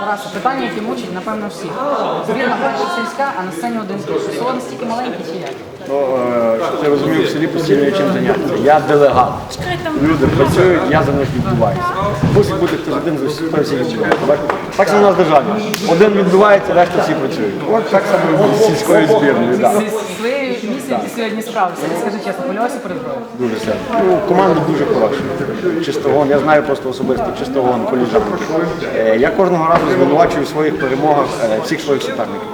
Тараса, питання, які мучить, напевно, всіх. Збірна перша сільська, а на сцені один з Солоди стільки маленькі чи як? Ну, е, щоб ти розумів, в селі постійно є чим зайнятися. Я делегат. Люди працюють, я за них відбуваюся. Мусить бути хтось один за всіх, хто всіх відбуває. Так- само у нас в державі. Один відбувається, решта всі працюють. От так само з сільською збірною. Да. Зі своєю місією ти сьогодні справився. Скажи чесно, хвилювався перед грою? Дуже сильно. Ну, команда дуже хороша. Чистогон, я знаю просто особисто чистогон, коліжан. Е, Я кожного разу звинувачую в своїх перемогах е, всіх своїх суперників.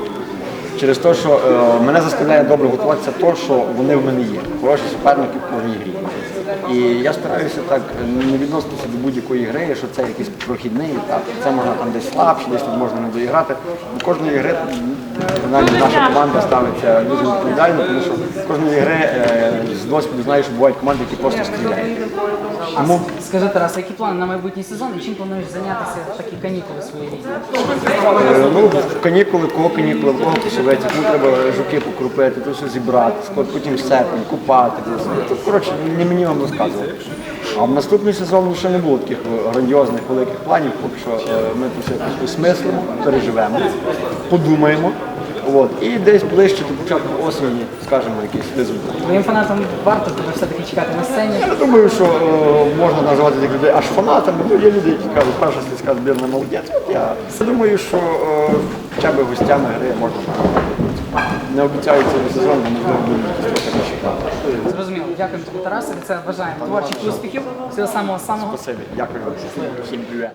Через те, що е, мене заставляє добре готуватися то, що вони в мене є. Хороші суперники в кожній грі. І я стараюся так не відноситися до будь-якої гри, що це якийсь прохідний етап. Це можна там десь слабше, десь тут можна не доіграти. До кожної гри навіть наша команда ставиться дуже відповідально, тому що кожної гри е, досвіду знаю, що бувають команди, які просто стріляють. Тому Скажи, Тарас, які плани на майбутній сезон і чим плануєш зайнятися в такі канікули свої? Е, Ну, канікули, кого канікули, в кого посовець, ну треба жуки покрупити, то все зібрати, потім серпень, купати. Ну, коротше, не мені вам розказувати. А в наступний сезон ще не було таких грандіозних великих планів, поки що е, ми це все осмислимо, переживемо, подумаємо. От, і десь ближче до початку осені скажемо якийсь результат. Твоїм фанатам варто тебе все-таки чекати на сцені. Я думаю, що е, можна назвати таких людей аж фанатами. Ну, є люди, які кажуть, перша сільська збірна молодець. От я думаю, що е, хоча б гостями гри можна. Не обіцяю цього сезону, можливо, якісь трохи нижчі. Зрозуміло. Дякуємо тобі, Тарасе. Від це бажаємо творчих успіхів. Всього самого самого. Спасибі, дякую. Всім привіт.